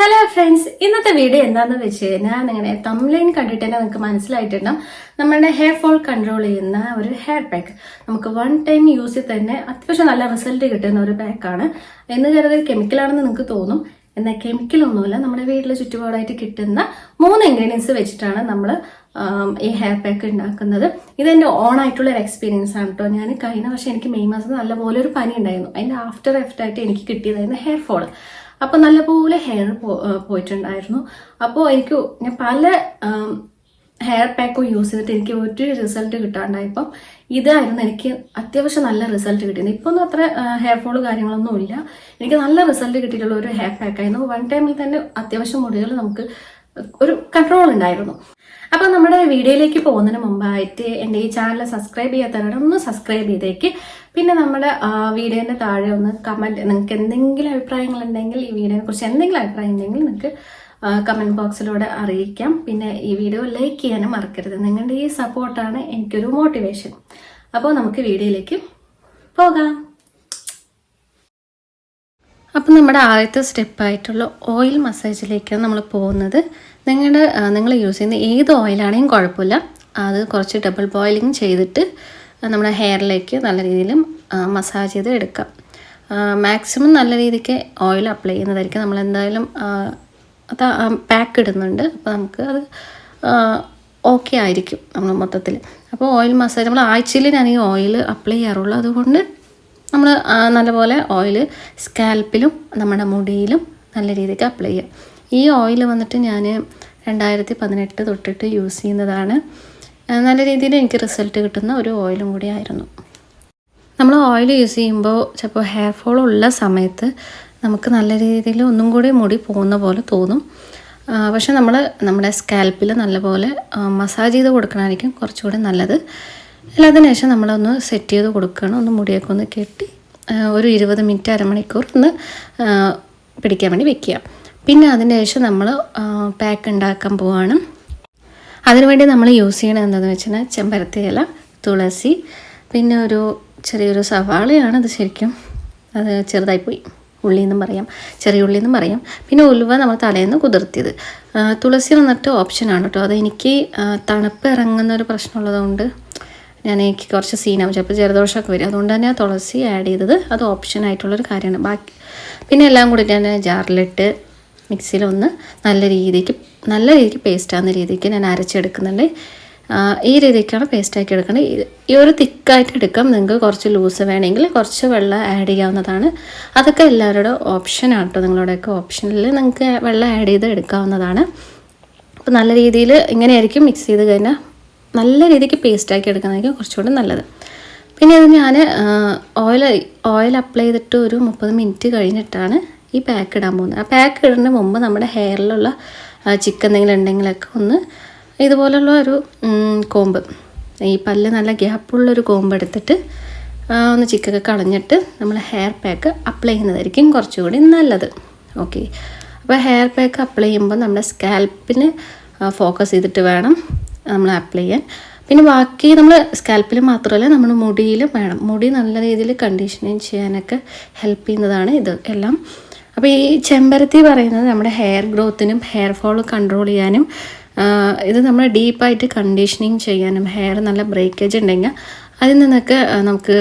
Hello friends ഇന്നത്തെ video എന്താന്ന് വെച്ച് കഴിഞ്ഞാൽ നിങ്ങളുടെ തംലൈൻ കണ്ടിട്ട് തന്നെ നിങ്ങൾക്ക് മനസ്സിലായിട്ടുണ്ടാവും. നമ്മളുടെ ഹെയർ ഫോൾ കൺട്രോൾ ചെയ്യുന്ന ഒരു ഹെയർ പാക്ക് നമുക്ക് വൺ ടൈം യൂസ് ചെയ്ത് തന്നെ അത്യാവശ്യം നല്ല റിസൾട്ട് കിട്ടുന്ന ഒരു പാക്കാണ് എന്ന് കരുതി കെമിക്കലാണെന്ന് നിങ്ങൾക്ക് തോന്നും. എന്നാൽ കെമിക്കലൊന്നുമില്ല നമ്മുടെ വീട്ടിലെ ചുറ്റുപാടായിട്ട് കിട്ടുന്ന മൂന്ന് ഇൻഗ്രീഡിയൻസ് വെച്ചിട്ടാണ് നമ്മൾ ഈ ഹെയർ പാക്ക് ഉണ്ടാക്കുന്നത്. ഇതെന്റെ ഓൺ ആയിട്ടുള്ള ഒരു എക്സ്പീരിയൻസ് ആണ് കേട്ടോ ഞാൻ കഴിഞ്ഞ വർഷം എനിക്ക് മെയ് മാസം നല്ലപോലെ ഒരു പനി ഉണ്ടായിരുന്നു. അതിന്റെ ആഫ്റ്റർ എഫക്റ്റ് ആയിട്ട് എനിക്ക് കിട്ടിയതായിരുന്നു ഹെയർ ഫോൾ അപ്പോൾ നല്ലപോലെ ഹെയർ പോയിട്ടുണ്ടായിരുന്നു. അപ്പോൾ എനിക്ക് ഞാൻ പല ഹെയർ പാക്കും യൂസ് ചെയ്തിട്ട് എനിക്ക് ഒരു റിസൾട്ട് കിട്ടാണ്ടായപ്പം ഇതായിരുന്നു എനിക്ക് അത്യാവശ്യം നല്ല റിസൾട്ട് കിട്ടിയത്. ഇപ്പോൾ ഒന്നും അത്ര ഹെയർ ഫോൾ കാര്യങ്ങളൊന്നും ഇല്ല എനിക്ക് നല്ല റിസൾട്ട് കിട്ടിയിട്ടുള്ള ഒരു ഹെയർ പാക്കായിരുന്നു വൺ ടൈമിൽ തന്നെ അത്യാവശ്യം മുടികൾ നമുക്ക് ഒരു കൺട്രോൾ ഉണ്ടായിരുന്നു. അപ്പൊ നമ്മുടെ വീഡിയോയിലേക്ക് പോകുന്നതിന് മുമ്പായിട്ട് എന്റെ ഈ ചാനൽ സബ്സ്ക്രൈബ് ചെയ്യാത്തവരുടെ ഒന്ന് സബ്സ്ക്രൈബ് ചെയ്തേക്ക്. പിന്നെ നമ്മുടെ വീഡിയോന്റെ താഴെ ഒന്ന് കമന്റ് നിങ്ങൾക്ക് എന്തെങ്കിലും അഭിപ്രായങ്ങൾ ഉണ്ടെങ്കിൽ ഈ വീഡിയോനെ കുറിച്ച് എന്തെങ്കിലും അഭിപ്രായം ഉണ്ടെങ്കിൽ നിങ്ങൾക്ക് കമന്റ് ബോക്സിലൂടെ അറിയിക്കാം. പിന്നെ ഈ വീഡിയോ ലൈക്ക് ചെയ്യാനും മറക്കരുത്. നിങ്ങളുടെ ഈ സപ്പോർട്ടാണ് എനിക്കൊരു മോട്ടിവേഷൻ അപ്പോൾ നമുക്ക് വീഡിയോയിലേക്ക് പോകാം. അപ്പം നമ്മുടെ ആദ്യത്തെ സ്റ്റെപ്പായിട്ടുള്ള ഓയിൽ മസാജിലേക്കാണ് നമ്മൾ പോകുന്നത്. നിങ്ങളുടെ നിങ്ങൾ യൂസ് ചെയ്യുന്ന ഏത് ഓയിലാണെങ്കിലും കുഴപ്പമില്ല. അത് കുറച്ച് ഡബിൾ ബോയിലിംഗ് ചെയ്തിട്ട് നമ്മുടെ ഹെയറിലേക്ക് നല്ല രീതിയിൽ മസാജ് ചെയ്ത് എടുക്കാം. മാക്സിമം നല്ല രീതിക്ക് ഓയിൽ അപ്ലൈ ചെയ്യുന്നതായിരിക്കും. നമ്മൾ എന്തായാലും അത് പാക്ക് ഇടുന്നുണ്ട്. അപ്പോൾ നമുക്ക് അത് ഓക്കെ ആയിരിക്കും നമ്മൾ മൊത്തത്തിൽ അപ്പോൾ ഓയിൽ മസാജ് നമ്മൾ ആഴ്ചയിൽ ഞാൻ ഈ ഓയിൽ അപ്ലൈ ചെയ്യാറുള്ളൂ. അതുകൊണ്ട് നമ്മൾ നല്ലപോലെ ഓയിൽ സ്കാൽപ്പിലും നമ്മുടെ മുടിയിലും നല്ല രീതിക്ക് അപ്ലൈ ചെയ്യാം. ഈ ഓയിൽ വന്നിട്ട് ഞാൻ രണ്ടായിരത്തി പതിനെട്ട് തൊട്ടിട്ട് യൂസ് ചെയ്യുന്നതാണ്. നല്ല രീതിയിൽ എനിക്ക് റിസൾട്ട് കിട്ടുന്ന ഒരു ഓയിലും കൂടി ആയിരുന്നു. നമ്മൾ ഓയിൽ യൂസ് ചെയ്യുമ്പോൾ ചിലപ്പോൾ ഹെയർ ഫോൾ ഉള്ള സമയത്ത് നമുക്ക് നല്ല രീതിയിൽ ഒന്നും കൂടി മുടി പോകുന്ന പോലെ തോന്നും. പക്ഷെ നമ്മൾ നമ്മുടെ സ്കാൽപ്പിൽ നല്ലപോലെ മസാജ് ചെയ്ത് കൊടുക്കണമായിരിക്കും കുറച്ചുകൂടി നല്ലത്. അതിന് ശേഷം നമ്മളൊന്ന് സെറ്റ് ചെയ്ത് കൊടുക്കണം. ഒന്ന് മുടിയൊക്കെ ഒന്ന് കെട്ടി ഒരു ഇരുപത് മിനിറ്റ് അരമണിക്കൂർ ഒന്ന് പിടിക്കാൻ വേണ്ടി വെക്കുക. പിന്നെ അതിന് ശേഷം നമ്മൾ പാക്ക് ഉണ്ടാക്കാൻ പോവാണ്. അതിനുവേണ്ടി നമ്മൾ യൂസ് ചെയ്യണത് എന്താണെന്ന് വെച്ചാൽ ചെമ്പരത്തി ഇല തുളസി പിന്നെ ഒരു ചെറിയൊരു സവാളയാണ്. അത് ശരിക്കും അത് ചെറുതായിപ്പോയി ഉള്ളി എന്നും പറയാം. ചെറിയ ഉള്ളി എന്നും പറയാം. പിന്നെ ഉലുവ നമ്മൾ തലേന്ന് കുതിർത്തിയത്. തുളസി വന്നിട്ട് ഓപ്ഷനാണ് കേട്ടോ. അത് എനിക്ക് തണുപ്പ് ഇറങ്ങുന്ന ഒരു പ്രശ്നമുള്ളതുകൊണ്ട് ഞാൻ എനിക്ക് കുറച്ച് സീനാവും ചിലപ്പോൾ ജലദോഷമൊക്കെ വരും. അതുകൊണ്ട് തന്നെ തുളസി ആഡ് ചെയ്തത് അത് ഓപ്ഷൻ ആയിട്ടുള്ളൊരു കാര്യമാണ്. ബാക്കി പിന്നെ എല്ലാം കൂടി ഞാൻ ജാറിലിട്ട് മിക്സിയിലൊന്ന് നല്ല രീതിക്ക് നല്ല രീതിക്ക് പേസ്റ്റ് ആകുന്ന രീതിക്ക് ഞാൻ അരച്ചെടുക്കുന്നുണ്ട്. ഈ രീതിക്കാണ് പേസ്റ്റാക്കി എടുക്കുന്നത് ഈ ഒരു തിക്കായിട്ട് എടുക്കാം. നിങ്ങൾക്ക് കുറച്ച് ലൂസ് വേണമെങ്കിൽ കുറച്ച് വെള്ളം ആഡ് ചെയ്യാവുന്നതാണ്. അതൊക്കെ എല്ലാവരുടെ ഓപ്ഷനാണ് കേട്ടോ. നിങ്ങളുടെയൊക്കെ ഓപ്ഷനിൽ നിങ്ങൾക്ക് വെള്ളം ആഡ് ചെയ്ത് എടുക്കാവുന്നതാണ്. അപ്പോൾ നല്ല രീതിയിൽ ഇങ്ങനെയായിരിക്കും മിക്സ് ചെയ്ത് കഴിഞ്ഞാൽ നല്ല രീതിക്ക് പേസ്റ്റാക്കി എടുക്കുന്നതായിരിക്കും കുറച്ചുകൂടി നല്ലത്. പിന്നെ അത് ഞാൻ ഓയിൽ ഓയിൽ അപ്ലൈ ചെയ്തിട്ട് ഒരു മുപ്പത് മിനിറ്റ് കഴിഞ്ഞിട്ടാണ് ഈ പാക്ക് ഇടാൻ പോകുന്നത്. ആ പാക്ക് ഇടുന്നതിന് മുമ്പ് നമ്മുടെ ഹെയറിലുള്ള ചിക്കൻ എന്തെങ്കിലും ഉണ്ടെങ്കിലൊക്കെ ഒന്ന് ഇതുപോലുള്ള ഒരു കോമ്പ് ഈ പല്ല് നല്ല ഗ്യാപ്പുള്ളൊരു കോമ്പ് എടുത്തിട്ട് ഒന്ന് ചിക്കൊക്കെ കളഞ്ഞിട്ട് നമ്മൾ ഹെയർ പാക്ക് അപ്ലൈ ചെയ്യുന്നതായിരിക്കും കുറച്ചുകൂടി നല്ലത്. ഓക്കെ അപ്പോൾ ഹെയർ പാക്ക് അപ്ലൈ ചെയ്യുമ്പോൾ നമ്മുടെ സ്കാൽപ്പിന് ഫോക്കസ് ചെയ്തിട്ട് വേണം നമ്മൾ അപ്ലൈ ചെയ്യാൻ. പിന്നെ ബാക്കി നമ്മൾ സ്കാൽപ്പിൽ മാത്രമല്ല നമ്മൾ മുടിയിലും വേണം. മുടി നല്ല രീതിയിൽ കണ്ടീഷനിങ് ചെയ്യാനൊക്കെ ഹെൽപ്പ് ചെയ്യുന്നതാണ് ഇത് എല്ലാം. അപ്പോൾ ഈ ചെമ്പരത്തി പറയുന്നത് നമ്മുടെ ഹെയർ ഗ്രോത്തിനും ഹെയർ ഫോൾ കൺട്രോൾ ചെയ്യാനും ഇത് നമ്മൾ ഡീപ്പായിട്ട് കണ്ടീഷനിങ് ചെയ്യാനും ഹെയർ നല്ല ബ്രേക്കേജ് ഉണ്ടെങ്കിൽ അതിൽ നിന്നൊക്കെ നമുക്ക്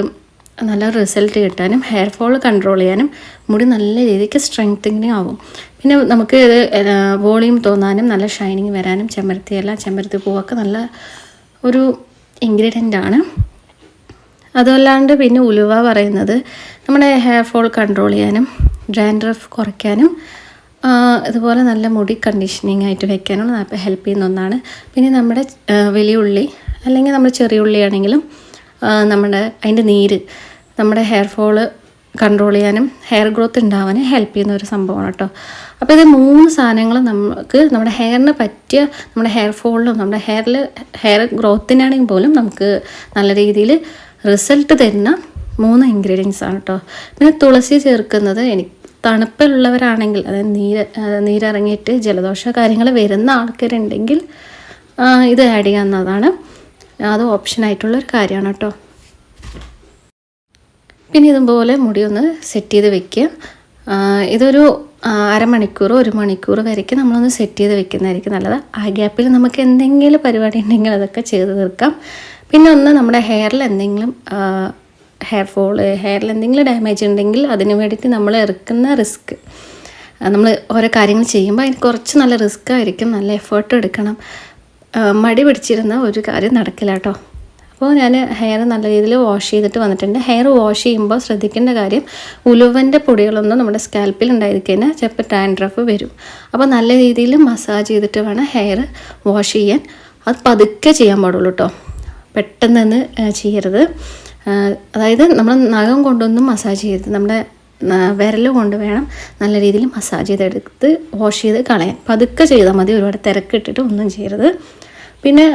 നല്ല റിസൾട്ട് കിട്ടാനും ഹെയർ ഫോൾ കൺട്രോൾ ചെയ്യാനും മുടി നല്ല രീതിക്ക് സ്ട്രെങ്തനിങ് ആവും. പിന്നെ നമുക്ക് ഇത് വോളിയം തോന്നാനും നല്ല ഷൈനിങ് വരാനും ചെമ്പരത്തി എല്ലാം ചെമ്പരത്തി പൂവൊക്കെ നല്ല ഒരു ഇൻഗ്രീഡിയന്റ് ആണ്. അതല്ലാണ്ട് പിന്നെ ഉലുവ പറയുന്നത് നമ്മുടെ ഹെയർ ഫോൾ കൺട്രോൾ ചെയ്യാനും ഡ്രാൻഡ്രഫ് കുറയ്ക്കാനും ഇതുപോലെ നല്ല മുടി കണ്ടീഷനിങ് ആയിട്ട് വെക്കാനും ഹെൽപ്പ് ചെയ്യുന്ന ഒന്നാണ്. പിന്നെ നമ്മുടെ വലിയ ഉള്ളി അല്ലെങ്കിൽ നമ്മുടെ ചെറിയ ഉള്ളിയാണെങ്കിലും നമ്മുടെ അതിന്റെ നീര് നമ്മുടെ ഹെയർ ഫോൾ കൺട്രോൾ ചെയ്യാനും ഹെയർ ഗ്രോത്ത് ഉണ്ടാവാനും ഹെൽപ്പ് ചെയ്യുന്ന ഒരു സംഭവമാണ് കേട്ടോ. അപ്പോൾ ഇത് മൂന്ന് സാധനങ്ങൾ നമുക്ക് നമ്മുടെ ഹെയറിന് പറ്റിയ നമ്മുടെ ഹെയർ ഫോളിലും നമ്മുടെ ഹെയറിൽ ഹെയർ ഗ്രോത്തിനാണെങ്കിൽ പോലും നമുക്ക് നല്ല രീതിയിൽ റിസൾട്ട് തരുന്ന മൂന്ന് ഇൻഗ്രീഡിയൻസ് ആണ് കേട്ടോ. പിന്നെ തുളസി ചേർക്കുന്നത് എനിക്ക് തണുപ്പുള്ളവരാണെങ്കിൽ അതായത് നീര് നീരിറങ്ങിയിട്ട് ജലദോഷ കാര്യങ്ങൾ വരുന്ന ആൾക്കാരുണ്ടെങ്കിൽ ഇത് ആഡ് ചെയ്യാവുന്നതാണ്. അത് ഓപ്ഷനായിട്ടുള്ളൊരു കാര്യമാണ് കേട്ടോ. പിന്നെ ഇതുപോലെ മുടി ഒന്ന് സെറ്റ് ചെയ്ത് വെക്കുക. ഇതൊരു അരമണിക്കൂർ ഒരു മണിക്കൂർ വരയ്ക്ക് നമ്മളൊന്ന് സെറ്റ് ചെയ്ത് വെക്കുന്നതായിരിക്കും നല്ലത്. ആ ഗ്യാപ്പിൽ നമുക്ക് എന്തെങ്കിലും പരിപാടി ഉണ്ടെങ്കിൽ അതൊക്കെ ചെയ്ത് തീർക്കാം. പിന്നെ ഒന്ന് നമ്മുടെ ഹെയറിൽ എന്തെങ്കിലും ഹെയർ ഫോൾ ഹെയറിൽ എന്തെങ്കിലും ഡാമേജ് ഉണ്ടെങ്കിൽ അതിന് വേണ്ടിയിട്ട് നമ്മൾ ഇറക്കുന്ന റിസ്ക് നമ്മൾ ഓരോ കാര്യങ്ങൾ ചെയ്യുമ്പോൾ അതിന് കുറച്ച് നല്ല റിസ്ക് ആയിരിക്കും നല്ല എഫേർട്ട് എടുക്കണം. മടി പിടിച്ചിരുന്ന ഒരു കാര്യം നടക്കില്ല കേട്ടോ. അപ്പോൾ ഞാൻ ഹെയർ നല്ല രീതിയിൽ വാഷ് ചെയ്തിട്ട് വന്നിട്ടുണ്ട്. ഹെയർ വാഷ് ചെയ്യുമ്പോൾ ശ്രദ്ധിക്കേണ്ട കാര്യം ഉലുവന്റെ പൊടികളൊന്നും നമ്മുടെ സ്കാൽപ്പിൽ ഉണ്ടായിരിക്കുന്ന ചിലപ്പോൾ ഡാൻഡ്രഫ് വരും. അപ്പോൾ നല്ല രീതിയിൽ മസാജ് ചെയ്തിട്ട് വേണം ഹെയർ വാഷ് ചെയ്യാൻ. അത് പതുക്കെ ചെയ്യാൻ പാടുള്ളൂ കേട്ടോ പെട്ടെന്ന് ചെയ്യരുത്. അതായത് നമ്മൾ നഖം കൊണ്ടൊന്നും മസാജ് ചെയ്യരുത്. നമ്മുടെ വിരൽ കൊണ്ട് വേണം നല്ല രീതിയിൽ മസാജ് ചെയ്തെടുത്ത് വാഷ് ചെയ്ത് കളയാൻ. പതുക്കെ ചെയ്താൽ മതി. ഒരുപാട് തിരക്കിട്ടിട്ട് ഒന്നും ചെയ്യരുത്. പിന്നെ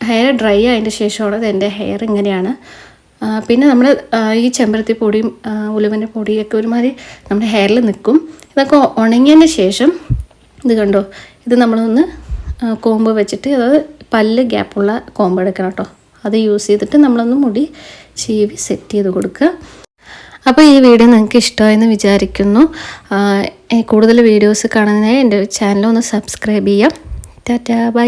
ഹെയർ ഡ്രൈ ആയതിന്റെ ശേഷമാണ് എന്റെ ഹെയർ ഇങ്ങനെയാണ്. പിന്നെ നമ്മൾ ഈ ചെമ്പരത്തി പൊടിയും ഉലുവന്റെ പൊടിയൊക്കെ ഒരുമാതിരി നമ്മുടെ ഹെയറിൽ നിൽക്കും ഇതൊക്കെ ഉണങ്ങിയതിന് ശേഷം ഇത് കണ്ടോ ഇത് നമ്മളൊന്ന് കോമ്പ് വെച്ചിട്ട് അതായത് പല്ല് ഗ്യാപ്പുള്ള കോമ്പ് എടുക്കണം കേട്ടോ. അത് യൂസ് ചെയ്തിട്ട് നമ്മളൊന്ന് മുടി ചീവി സെറ്റ് ചെയ്ത് കൊടുക്കുക. അപ്പോൾ ഈ വീഡിയോ നിങ്ങൾക്ക് ഇഷ്ടമായെന്ന് വിചാരിക്കുന്നു. കൂടുതൽ വീഡിയോസ് കാണുന്നതിനായി എന്റെ ചാനൽ ഒന്ന് സബ്സ്ക്രൈബ് ചെയ്യാം ടാറ്റാ ബൈ